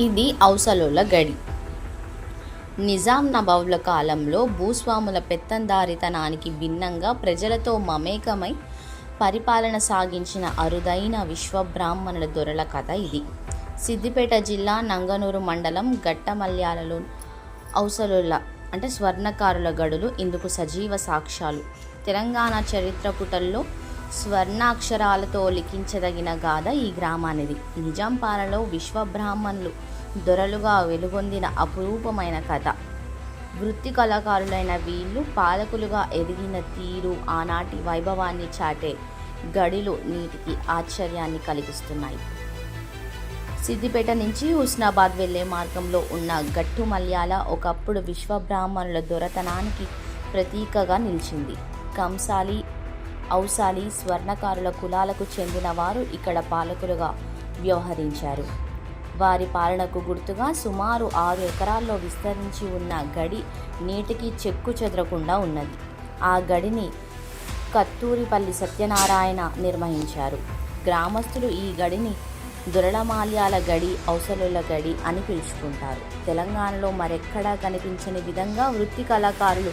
ఇది ఔసలోల గడి. నిజాం నవాబుల కాలంలో భూస్వాముల పెత్తందారితనానికి భిన్నంగా ప్రజలతో మమేకమై పరిపాలన సాగించిన అరుదైన విశ్వబ్రాహ్మణుల దొరల కథ ఇది. సిద్దిపేట జిల్లా నంగనూరు మండలం గట్టమల్యాలలో ఔసలుల అంటే స్వర్ణకారుల గడులు ఇందుకు సజీవ సాక్ష్యాలు. తెలంగాణ చరిత్ర పుటల్లో స్వర్ణాక్షరాలతో లిఖించదగిన గాథ ఈ గ్రామానిది. నిజాం పాలలో విశ్వబ్రాహ్మణులు దొరలుగా వెలుగొందిన అపురూపమైన కథ. వృత్తి కళాకారులైన వీళ్ళు పాలకులుగా ఎదిగిన తీరు ఆనాటి వైభవాన్ని చాటే గడిలు నీటికి ఆశ్చర్యాన్ని కలిగిస్తున్నాయి. సిద్దిపేట నుంచి హుస్నాబాద్ వెళ్ళే మార్గంలో ఉన్న గట్టు మల్యాల ఒకప్పుడు విశ్వబ్రాహ్మణుల దొరతనానికి ప్రతీకగా నిలిచింది. కంసాలి ఔసాలి స్వర్ణకారుల కులాలకు చెందిన వారు ఇక్కడ పాలకులుగా వ్యవహరించారు. వారి పాలనకు గుర్తుగా సుమారు ఆరు ఎకరాల్లో విస్తరించి ఉన్న గడి నీటికి చెక్కు చెదరకుండా ఉన్నది. ఆ గడిని కత్తూరిపల్లి సత్యనారాయణ నిర్వహించారు. గ్రామస్తులు ఈ గడిని దురళమాల్యాల గడి ఔసలుల గడి అని పిలుచుకుంటారు. తెలంగాణలో మరెక్కడా కనిపించని విధంగా వృత్తి కళాకారులు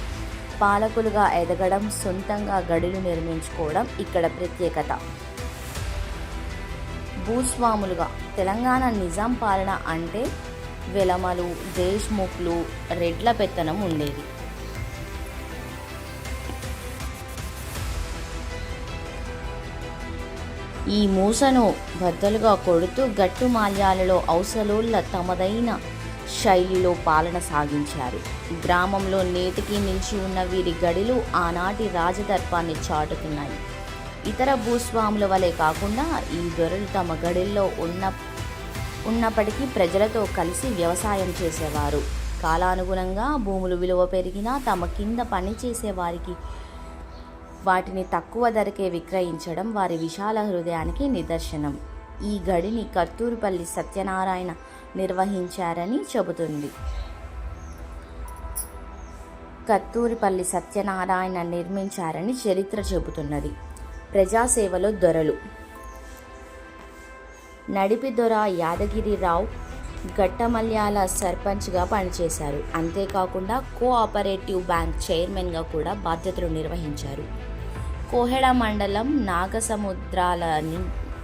పాలకులుగా ఎదగడం సొంతంగా గడులు నిర్మించుకోవడం ఇక్కడ ప్రత్యేకత. భూస్వాములుగా తెలంగాణ నిజాం పాలన అంటే వెలమలు దేశ్ముఖ్లు రెడ్ల పెత్తనం ఉండేది. ఈ మూసను బద్దలుగా కొడుతూ గట్టు మాల్యాలలో ఔసలోళ్ళ తమదైన శైలిలో పాలన సాగించారు. గ్రామంలో నేటికి నిలిచి ఉన్న వీరి గడిలు ఆనాటి రాజదర్పాన్ని చాటుతున్నాయి. ఇతర భూస్వాముల వలె కాకుండా ఈ దొరలు తమ గడిల్లో ఉన్న ఉన్నప్పటికీ ప్రజలతో కలిసి వ్యవసాయం చేసేవారు. కాలానుగుణంగా భూములు విలువ పెరిగినా తమ కింద పనిచేసే వారికి వాటిని తక్కువ ధరకే విక్రయించడం వారి విశాల హృదయానికి నిదర్శనం. ఈ గడిని కర్తూరుపల్లి సత్యనారాయణ నిర్వహించారని చెబుతుంది. కత్తూరిపల్లి సత్యనారాయణ నిర్మించారని చరిత్ర చెబుతున్నది. ప్రజాసేవలో దొరలు. నడిపి దొర యాదగిరిరావు గట్టమల్యాల సర్పంచ్గా పనిచేశారు. అంతేకాకుండా కోఆపరేటివ్ బ్యాంక్ చైర్మన్గా కూడా బాధ్యతలు నిర్వహించారు. కోహెడ మండలం నాగసముద్రాల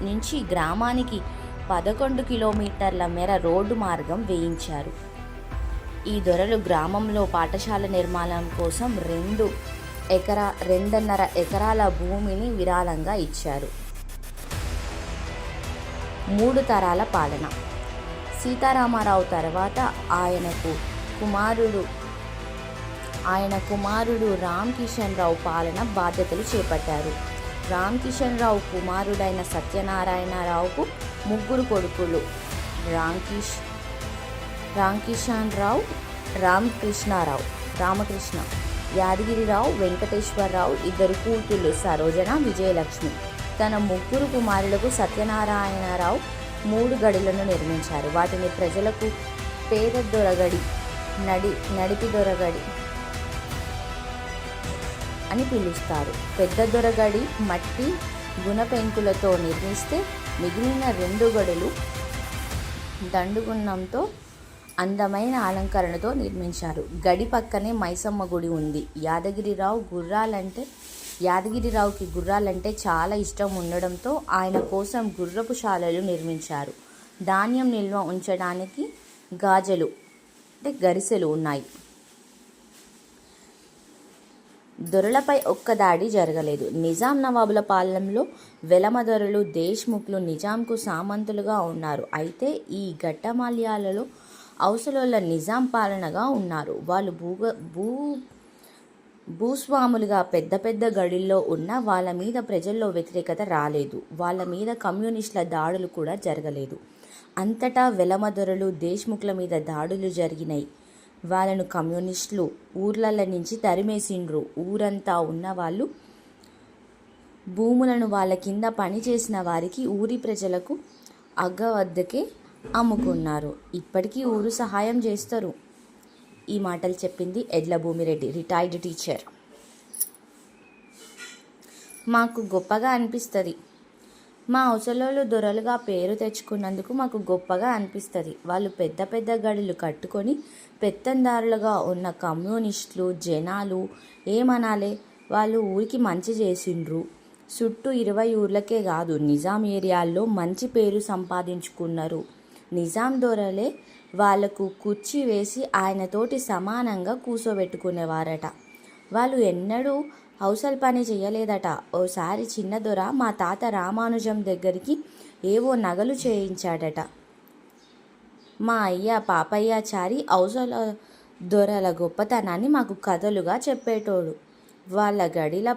నుంచి గ్రామానికి పదకొండు కిలోమీటర్ల మేర రోడ్డు మార్గం వేయించారు. ఈ దొరలు గ్రామంలో పాఠశాల నిర్మాణం కోసం రెండు ఎకరా రెండున్నర ఎకరాల భూమిని విరాళంగా ఇచ్చారు. మూడు తరాల పాలన. సీతారామారావు తర్వాత ఆయనకు కుమారుడు ఆయన కుమారుడు రామ్ కిషన్ రావు పాలన బాధ్యతలు చేపట్టారు. రామ్ కిషన్ రావు కుమారుడైన సత్యనారాయణరావుకు ముగ్గురు కొడుకులు రామ్కిష్ రామ్కిషన్ రావు రామకృష్ణారావు రామకృష్ణ. యాదగిరిరావు వెంకటేశ్వరరావు ఇద్దరు కూతుళ్ళు సరోజన విజయలక్ష్మి. తన ముగ్గురు కుమారులకు సత్యనారాయణరావు మూడు గడులను నిర్మించారు. వాటిని ప్రజలకు పేద దొరగడి నడి నడిపి దొరగడి అని పిలుస్తారు. పెద్ద దొరగడి మట్టి గుణపెంకులతో నిర్మిస్తే మిగిలిన రెండు గడులు దండుగున్నంతో అందమైన అలంకరణతో నిర్మించారు. గడి పక్కనే మైసమ్మ గుడి ఉంది. యాదగిరిరావు గుర్రాలంటే యాదగిరిరావుకి గుర్రాలంటే చాలా ఇష్టం ఉండడంతో ఆయన కోసం గుర్రపు శాలలు నిర్మించారు. ధాన్యం నిల్వ ఉంచడానికి గాజలు అంటే గరిసెలు ఉన్నాయి. దొరలపై ఒక్క దాడి జరగలేదు. నిజాం నవాబుల పాలనలో వెలమ దొరలు దేశ్ముఖ్లు నిజాంకు సామంతులుగా ఉన్నారు. అయితే ఈ ఘట్టమాల్యాలలో అవసరాల నిజాం పాలనగా ఉన్నారు. వాళ్ళు భూగ భూ భూస్వాములుగా పెద్ద పెద్ద గడిల్లో ఉన్న వాళ్ళ మీద ప్రజల్లో వ్యతిరేకత రాలేదు. వాళ్ళ మీద కమ్యూనిస్టుల దాడులు కూడా జరగలేదు. అంతటా వెలమదొరలు దేశ్ముఖ్ల మీద దాడులు జరిగినాయి వాళ్ళను కమ్యూనిస్టులు ఊర్లల నుంచి తరిమేసిండ్రు. ఊరంతా ఉన్న వాళ్ళు భూములను వాళ్ళ కింద పనిచేసిన వారికి ఊరి ప్రజలకు అగ్గ వద్దకే అమ్ముకున్నారు. ఇప్పటికీ ఊరు సహాయం చేస్తారు. ఈ మాటలు చెప్పింది ఎడ్ల భూమిరెడ్డి రిటైర్డ్ టీచర్. మాకు గొప్పగా అనిపిస్తుంది. మా అవసరాలు దొరలుగా పేరు తెచ్చుకున్నందుకు మాకు గొప్పగా అనిపిస్తుంది. వాళ్ళు పెద్ద పెద్ద గడులు కట్టుకొని పెత్తందారులుగా ఉన్న కమ్యూనిస్టులు జనాలు ఏమనాలే? వాళ్ళు ఊరికి మంచి చేసిండ్రు. చుట్టూ ఇరవై ఊర్లకే కాదు నిజాం ఏరియాల్లో మంచి పేరు సంపాదించుకున్నారు. నిజాం దొరలే వాళ్ళకు కుర్చీ వేసి ఆయనతోటి సమానంగా కూసోబెట్టుకునేవారట. వాళ్ళు ఎన్నడూ హౌసల్ పని చేయలేదట. ఓసారి చిన్న దొర మా తాత రామానుజం దగ్గరికి ఏవో నగలు చేయించాడట. మా అయ్య పాపయ్యాచారి ఔసల దొరల గొప్పతనాన్ని మాకు కథలుగా చెప్పేటోడు. వాళ్ళ గడిల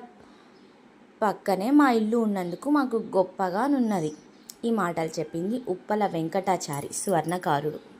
పక్కనే మా ఇల్లు ఉన్నందుకు మాకు గొప్పగానున్నది ఈ మాటలు చెప్పింది ఉప్పల వెంకటాచారి స్వర్ణకారుడు.